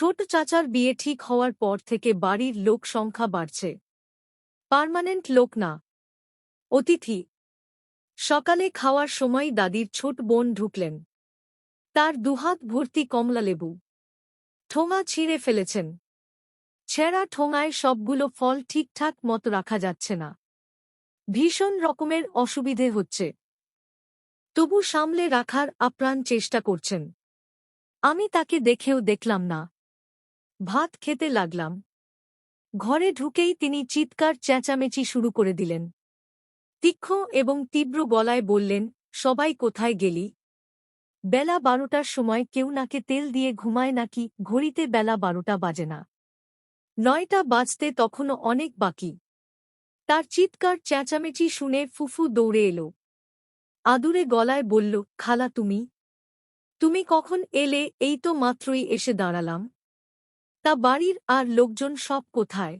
ছোট চাচার বিয়ে ঠিক হওয়ার পর থেকে বাড়ির লোক সংখ্যা বাড়ছে। পার্মানেন্ট লোক না। অতিথি। সকালে খাওয়ার সময় দাদির ছোট বোন ঢুকলেন। তার দুহাত ভর্তি কমলালেবু ঠোঙা ছিঁড়ে ফেলেছেন। ছেঁড়া ঠোঙায় সবগুলো ফল ঠিকঠাক মতো রাখা যাচ্ছে না। ভীষণ রকমের অসুবিধে হচ্ছে। তবু সামলে রাখার আপ্রাণ চেষ্টা করছেন। আমি তাকে দেখেও দেখলাম না। ভাত খেতে লাগলাম। ঘরে ঢুকেই তিনি চিৎকার চেঁচামেচি শুরু করে দিলেন। তীক্ষ্ণ এবং তীব্র গলায় বললেন, সবাই কোথায় গেলি? বেলা বারোটার সময় কেউ নাকে তেল দিয়ে ঘুমায় নাকি? ঘড়িতে বেলা বারোটা বাজে না। নয়টা বাজতে তখনও অনেক বাকি। তার চিৎকার চেঁচামেচি শুনে ফুফু দৌড়ে এলো। আদুরে গলায় বলল, খালা, তুমি? তুমি কখন এলে? এই তো মাত্রই এসে দাঁড়ালাম। তা বাড়ির আর লোকজন সব কোথায়?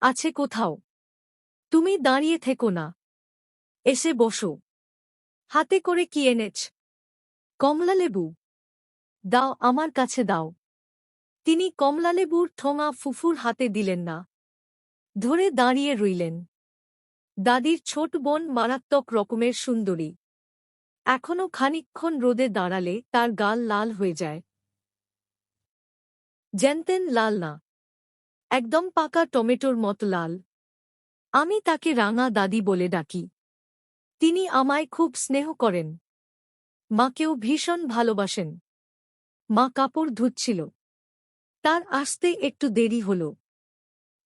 আছে কোথাও। তুমি দাঁড়িয়ে থেকো না। এসে বসো। হাতে করে কি এনেছ? কমলালেবু দাও, আমার কাছে দাও। তিনি কমলালেবুর ঠোঙা ফুফুর হাতে দিলেন না। ধরে দাঁড়িয়ে রইলেন। দাদির ছোট বোন মারাত্মক রকমের সুন্দরী। এখনও খানিকক্ষণ রোদে দাঁড়ালে তার গাল লাল হয়ে যায়। জেনতেন লাল না। একদম পাকা টমেটোর মতো লাল। আমি তাকে রাঙা দাদি বলে ডাকি। তিনি আমায় খুব স্নেহ করেন। মাকেও ভীষণ ভালোবাসেন। মা কাপড় ধুচ্ছিল। তার আসতে একটু দেরি হল।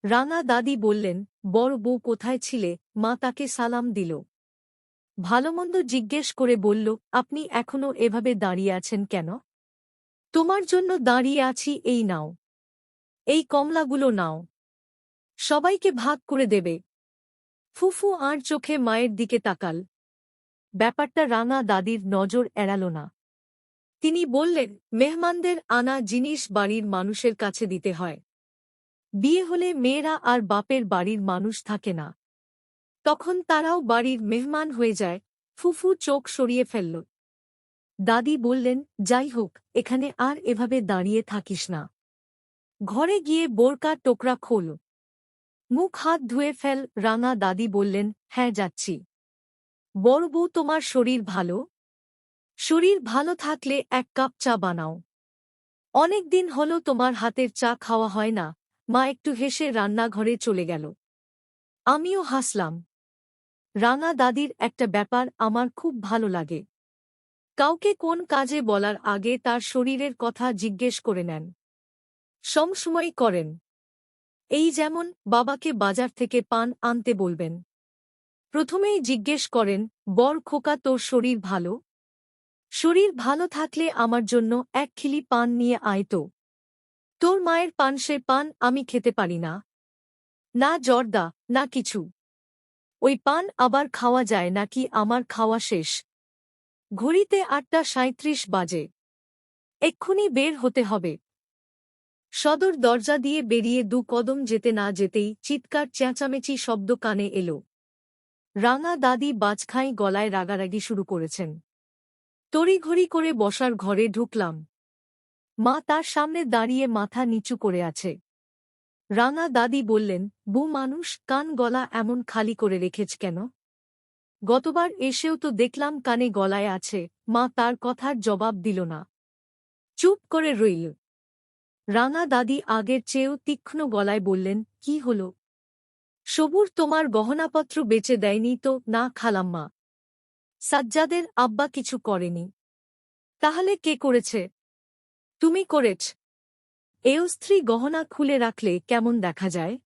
রাঙা দাদি বললেন, বড় বউ কোথায় ছিলে? মা তাকে সালাম দিল। ভালোমন্দ জিজ্ঞেস করে বলল, আপনি এখনও এভাবে দাঁড়িয়ে আছেন কেন? তোমার জন্য দাঁড়িয়ে আছি, এই নাও। এই কমলাগুলো নাও। সবাইকে ভাগ করে দেবে। ফুফু আর চোখে মায়ের দিকে তাকাল। ব্যাপারটা রাঙা দাদির নজর এড়াল না। তিনি বললেন, মেহমানদের আনা জিনিস বাড়ির মানুষের কাছে দিতে হয়। বিয়ে হলে মেয়েরা আর বাপের বাড়ির মানুষ থাকে না। তখন তারাও বাড়ির মেহমান হয়ে যায়। ফুফু চোখ সরিয়ে ফেলল। দাদি বললেন, যাই হোক, এখানে আর এভাবে দাঁড়িয়ে থাকিস না। ঘরে গিয়ে বোরকা টোকরা খোল। মুখ হাত ধুয়ে ফেল, রাঙা দাদি বললেন হ্যাঁ যাচ্ছি। বড় তোমার শরীর ভালো? শরীর ভালো থাকলে এক কাপ চা বানাও। অনেক দিন হল তোমার হাতের চা খাওয়া হয় না। মা একটু হেসে রান্নাঘরে চলে গেল। আমিও হাসলাম। রাঙা দাদির একটা ব্যাপার আমার খুব ভালো লাগে। কাউকে কোন কাজে বলার আগে তার শরীরের কথা জিজ্ঞেস করে নেন। সমসময় করেন। এই যেমন বাবাকে বাজার থেকে পান আনতে বলবেন। প্রথমেই জিজ্ঞেস করেন, বর খোকা, তোর শরীর ভালো? শরীর ভালো থাকলে আমার জন্য এক খিলি পান নিয়ে আয় তো। তোর মায়ের পান সে পান আমি খেতে পারি না। না জর্দা, না কিছু। ওই পান আবার খাওয়া যায় নাকি আমার খাওয়া শেষ? ঘড়িতে আটটা সাঁত্রিশ বাজে। এক্ষুনি বের হতে হবে। সদর দরজা দিয়ে বেরিয়ে দু কদম যেতে না যেতেই চিৎকার, চেঁচামেচি শব্দ কানে এলো। রাঙা দাদি বাজখাই গলায় রাগারাগি শুরু করেছেন। তড়িঘড়ি করে বসার ঘরে ঢুকলাম। মা তার সামনে দাঁড়িয়ে মাথা নিচু করে আছে। রাঙা দাদি বললেন, বু মানুষ, কান গলা এমন খালি করে রেখেছ কেন? গতবার এসেও তো দেখলাম কানে গলায় আছে, মা তার কথার জবাব দিল না। চুপ করে রইল। রাঙা দাদি আগের চেয়েও তীক্ষ্ণ গলায় বললেন, কি হল? সবুর তোমার গহনাপত্র বেচে দেয়নি তো, না খালাম্মা সাজ্জাদের আব্বা কিছু করেনি। তাহলে কে করেছে? তুমি করেছ। এও স্ত্রী গহনা খুলে রাখলে কেমন দেখা যায়?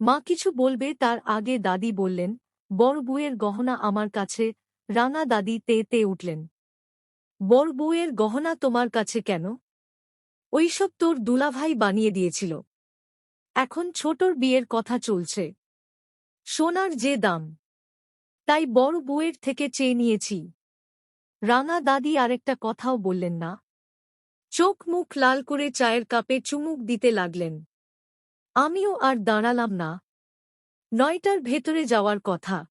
মা কিছু বলবে, তার আগে দাদি বললেন বড় বউয়ের গহনা আমার কাছে রাঙা দাদি তে তে উঠলেন। বড় বউয়ের গহনা তোমার কাছে কেন? ওইসব তোর দুলাভাই বানিয়ে দিয়েছিল। এখন ছোটর বিয়ের কথা চলছে। সোনার যে দাম। তাই বড় বউয়ের থেকে চেয়ে নিয়েছি। রাঙা দাদি আরেকটা কথাও বললেন না। চোখ মুখ লাল করে চায়ের কাপে চুমুক দিতে লাগলেন। আমিও আর দাঁড়ালাম না। নয়টার ভেতরে যাওয়ার কথা।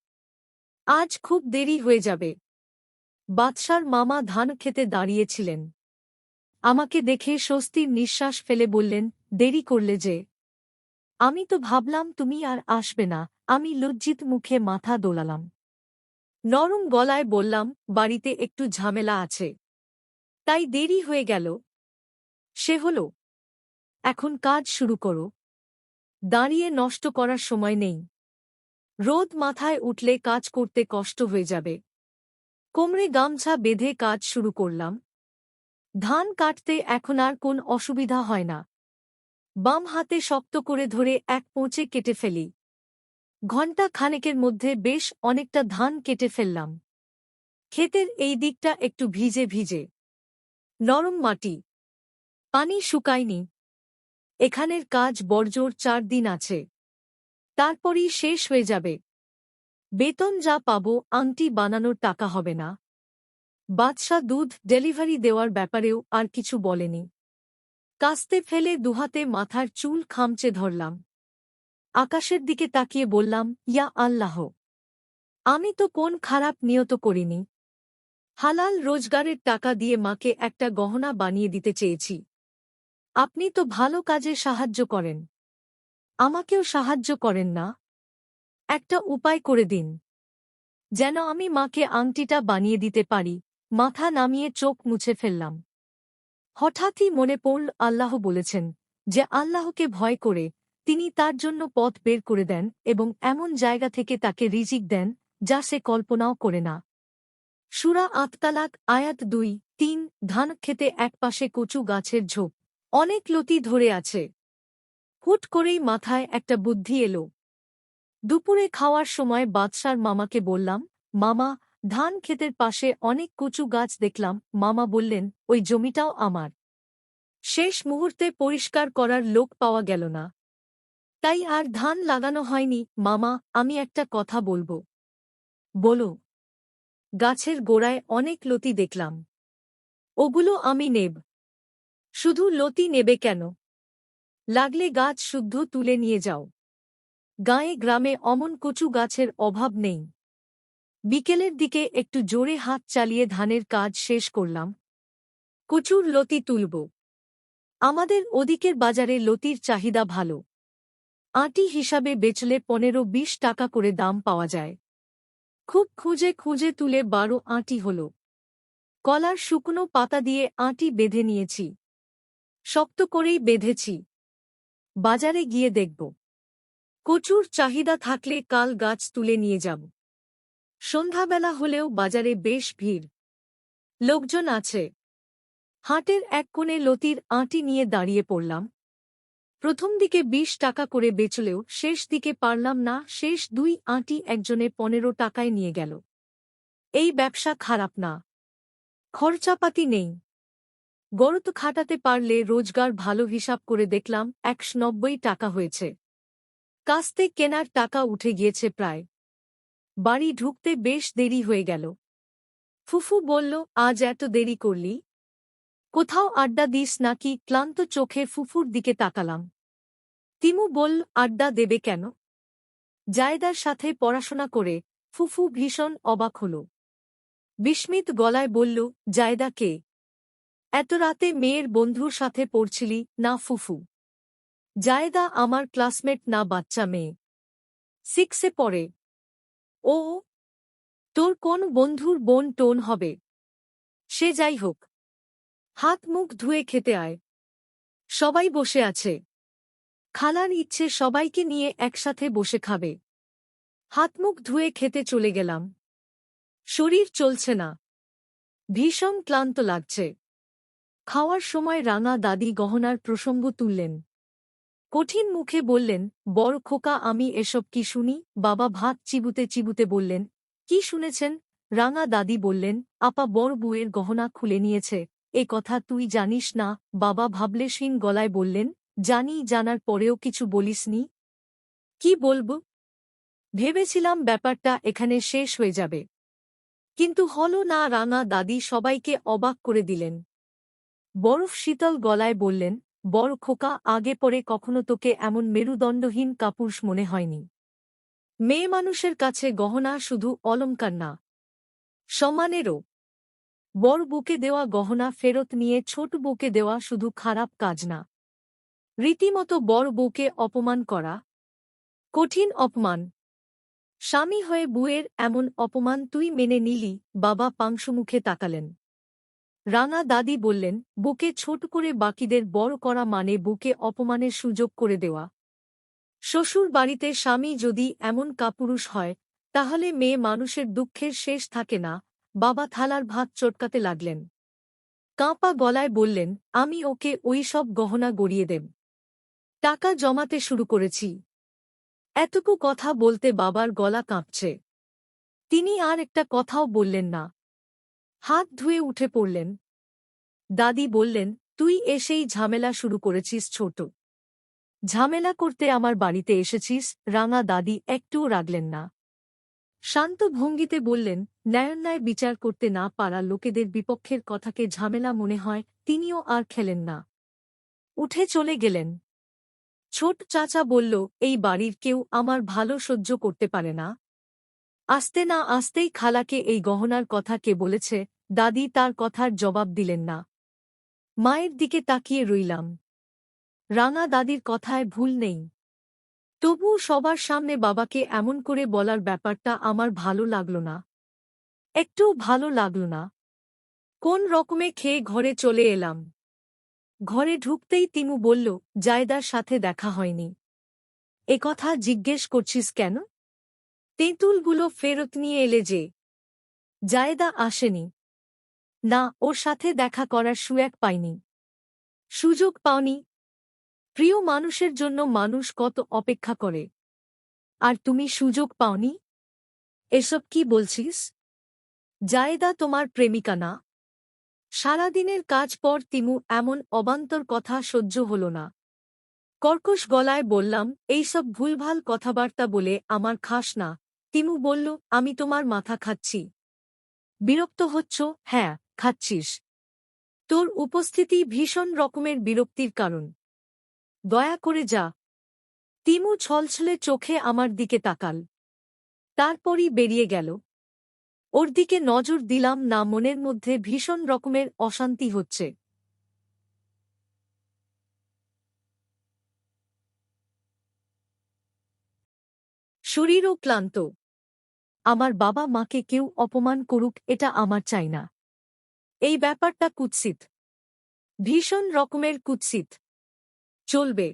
আজ খুব দেরি হয়ে যাবে। বাদশার মামা ধান খেতে দাঁড়িয়েছিলেন। আমাকে দেখে স্বস্তির নিঃশ্বাস ফেলে বললেন, দেরি করলে যে। আমি তো ভাবলাম তুমি আর আসবে না। আমি লজ্জিত মুখে মাথা দোলালাম। নরম গলায় বললাম, বাড়িতে একটু ঝামেলা আছে। তাই দেরি হয়ে গেল। সে হল। এখন কাজ শুরু করো। দাঁড়িয়ে নষ্ট করার সময় নেই। রোদ মাথায় উঠলে কাজ করতে কষ্ট হয়ে যাবে। কোমরে গামছা বেঁধে কাজ শুরু করলাম। ধান কাটতে এখন আর কোন অসুবিধা হয় না। বাম হাতে শক্ত করে ধরে এক পোঁচে কেটে ফেলি। ঘণ্টা খানেকের মধ্যে বেশ অনেকটা ধান কেটে ফেললাম। ক্ষেতের এই দিকটা একটু ভিজে ভিজে। নরম মাটি। পানি শুকায়নি। এখানের কাজ বর্জোর চার দিন আছে। তারপরই শেষ হয়ে যাবে। বেতন যা পাব, আংটি বানানোর টাকা হবে না। বাদশা দুধ ডেলিভারি দেওয়ার ব্যাপারেও আর কিছু বলেনি। কাস্তে ফেলে দুহাতে মাথার চুল খামচে ধরলাম। আকাশের দিকে তাকিয়ে বললাম, ইয়া আল্লাহ! আমি তো কোন খারাপ নিয়ত করিনি। হালাল রোজগারের টাকা দিয়ে মাকে একটা গহনা বানিয়ে দিতে চেয়েছি। আপনি তো ভালো কাজে সাহায্য করেন। আমাকেও সাহায্য করেন না। একটা উপায় করে দিন। যেন আমি মাকে আংটিটা বানিয়ে দিতে পারি, মাথা নামিয়ে চোখ মুছে ফেললাম। হঠাৎই মনে পড়ল আল্লাহ বলেছেন যে আল্লাহকে ভয় করে তিনি তার জন্য পথ বের করে দেন এবং এমন জায়গা থেকে তাকে রিজিক দেন যা সে কল্পনাও করে না। সুরা আততালাক আয়াত দুই, তিন ধান খেতে একপাশে কচু গাছের ঝোপ। অনেক লতি ধরে আছে। হুট করেই মাথায় একটা বুদ্ধি এলো। দুপুরে খাওয়ার সময় বাদশার মামাকে বললাম, মামা, ধান ক্ষেতের পাশে অনেক কচু গাছ দেখলাম। মামা বললেন, ওই জমিটাও আমার। শেষ মুহূর্তে পরিষ্কার করার লোক পাওয়া গেল না। তাই আর ধান লাগানো হয়নি। মামা, আমি একটা কথা বলব। বলো, গাছের গোড়ায় অনেক লতি দেখলাম। ওগুলো আমি নেব। শুধু লতি নেবে কেন? লাগলে গাছ শুদ্ধ তুলে নিয়ে যাও। গায়ে গ্রামে অমন কচু গাছের অভাব নেই। বিকেলের দিকে একটু জোরে হাত চালিয়ে ধানের কাজ শেষ করলাম। কচুর লতি তুলব। আমাদের ওদিকের বাজারে লতির চাহিদা ভালো। আটি হিসাবে বেচলে পনেরো বিশ টাকা করে দাম পাওয়া যায়। খুব খুঁজে খুঁজে তুলে বারো আটি হল। কলার শুকনো পাতা দিয়ে আটি বেঁধে নিয়েছি। শক্ত করেই বেঁধেছি। বাজারে গিয়ে দেখব। কচুর চাহিদা থাকলে কাল গাছ তুলে নিয়ে যাব। সন্ধ্যাবেলা হলেও বাজারে বেশ ভিড়। লোকজন আছে। হাটের এক কোণে লতির আঁটি নিয়ে দাঁড়িয়ে পড়লাম। প্রথম দিকে বিশ টাকা করে বেচলেও শেষ দিকে পারলাম না, শেষ দুই আঁটি একজনে পনেরো টাকায় নিয়ে গেল। এই ব্যবসা খারাপ না। খরচাপাতি নেই। গরত খাটাতে পারলে রোজগার ভালো হিসাব করে দেখলাম একশ নব্বই টাকা হয়েছে। কাস্তে কেনার টাকা উঠে গিয়েছে প্রায়। বাড়ি ঢুকতে বেশ দেরি হয়ে গেল। ফুফু বলল, আজ এত দেরি করলি? কোথাও আড্ডা দিস নাকি? ক্লান্ত চোখে ফুফুর দিকে তাকালাম। তিমু বল আড্ডা দেবে কেন? জায়দার সাথে পড়াশোনা করে ফুফু ভীষণ অবাক হল। বিস্মিত গলায় বলল, জায়দা কে? এত রাতে মেয়ের বন্ধুর সাথে পড়ছিলি, না ফুফু? জায়দা আমার ক্লাসমেট, না বাচ্চা মেয়ে। সিক্সে পড়ে। ও তোর কোন বন্ধুর বোন টোন হবে? সে যাই হোক। হাত মুখ ধুয়ে খেতে আয়। সবাই বসে আছে। খালার ইচ্ছে সবাইকে নিয়ে একসাথে বসে খাবে। হাত মুখ ধুয়ে খেতে চলে গেলাম। শরীর চলছে না। ভীষণ ক্লান্ত লাগছে। খাওয়ার সময় রাঙা দাদি গহনার প্রসঙ্গ তুললেন। কঠিন মুখে বললেন, বড় খোকা, আমি এসব কি শুনি? বাবা ভাত চিবুতে চিবুতে বললেন, কি শুনেছেন? রাঙা দাদি বললেন, আপা বড় বুয়ের গহনা খুলে নিয়েছে। এ কথা তুই জানিস না? বাবা ভাবলেশহীন গলায় বললেন, জানি, জানার পরেও কিছু বলিসনি কি বলব? ভেবেছিলাম ব্যাপারটা এখানে শেষ হয়ে যাবে। কিন্তু হল না রাঙা দাদি সবাইকে অবাক করে দিলেন। বরফ শীতল গলায় বললেন বড় খোকা, আগে পরে কখনো তোকে এমন মেরুদণ্ডহীন কাপুরুষ মনে হয়নি। মেয়ে মানুষের কাছে গহনা শুধু অলঙ্কার না, সমানেরও। বড় বুকে দেওয়া গহনা ফেরত নিয়ে ছোট বুকে দেওয়া শুধু খারাপ কাজ না। রীতিমতো বড় বউকে অপমান করা, কঠিন অপমান। স্বামী হয়ে বুয়ের এমন অপমান তুই মেনে নিলি, বাবা পাংশুমুখে তাকালেন। রাঙা দাদি বললেন, বুকে ছোট করে বাকিদের বড় করা মানে বুকে অপমানের সুযোগ করে দেওয়া। শ্বশুর বাড়িতে স্বামী যদি এমন কাপুরুষ হয়, তাহলে মেয়ে মানুষের দুঃখের শেষ থাকে না। বাবা থালার ভাত চটকাতে লাগলেন। কাঁপা গলায় বললেন, আমি ওকে ওই সব গহনা গড়িয়ে দেব। টাকা জমাতে শুরু করেছি। এতটুকু কথা বলতে বাবার গলা কাঁপছে। তিনি আর একটা কথাও বললেন না। হাত ধুয়ে উঠে পড়লেন। দাদি বললেন, তুই এসেই ঝামেলা শুরু করেছিস ছোট। ঝামেলা করতে আমার বাড়িতে এসেছিস, রাঙা দাদি একটুও রাগলেন না। শান্ত ভঙ্গিতে বললেন, ন্যায়ন্যায় বিচার করতে না পারা লোকেদের বিপক্ষের কথাকে ঝামেলা মনে হয়, তিনিও আর খেলেন না। উঠে চলে গেলেন। ছোট চাচা বলল, এই বাড়ির কেউ আমার ভালো সহ্য করতে পারে না। আসতে না আসতেই খালাকে এই গহনার কথা কে বলেছে, দাদি তার কথার জবাব দিলেন না। মায়ের দিকে তাকিয়ে রইলাম। রাঙা দাদির কথায় ভুল নেই। তবুও সবার সামনে বাবাকে এমন করে বলার ব্যাপারটা আমার ভালো লাগল না। একটুও ভালো লাগল না। কোন রকমে খেয়ে ঘরে চলে এলাম। ঘরে ঢুকতেই তিমু বলল, জায়দার সাথে দেখা হয়নি। কথা জিজ্ঞেস করছিস কেন? তেঁতুলগুলো ফেরত নিয়ে এলে যে। জায়দা আসেনি। না, ওর সাথে দেখা করার সুয়াক পাইনি সুযোগ পাওনি। প্রিয় মানুষের জন্য মানুষ কত অপেক্ষা করে। আর তুমি সুযোগ পাওনি? এসব কি বলছিস? জায়দা তোমার প্রেমিকা না। সারাদিনের কাজ পর তিমু এমন অবান্তর কথা সহ্য হল না। কর্কশ গলায় বললাম, এইসব ভুলভাল কথাবার্তা বলে আমার খাস না। তিমু বলল, আমি তোমার মাথা খাচ্ছি। বিরক্ত হচ্ছ? হ্যাঁ খাচ্ছিস। তোর উপস্থিতি ভীষণ রকমের বিরক্তির কারণ। দয়া করে যা তিমু ছলছলে চোখে আমার দিকে তাকাল। তারপরই বেরিয়ে গেল। ওর দিকে নজর দিলাম না, মনের মধ্যে ভীষণ রকমের অশান্তি হচ্ছে। শরীরও ক্লান্ত। আমার বাবা মাকে কেউ অপমান করুক, এটা আমার চাই না। এই ব্যাপারটা কুৎসিত। ভীষণ রকমের কুৎসিত। চলবে।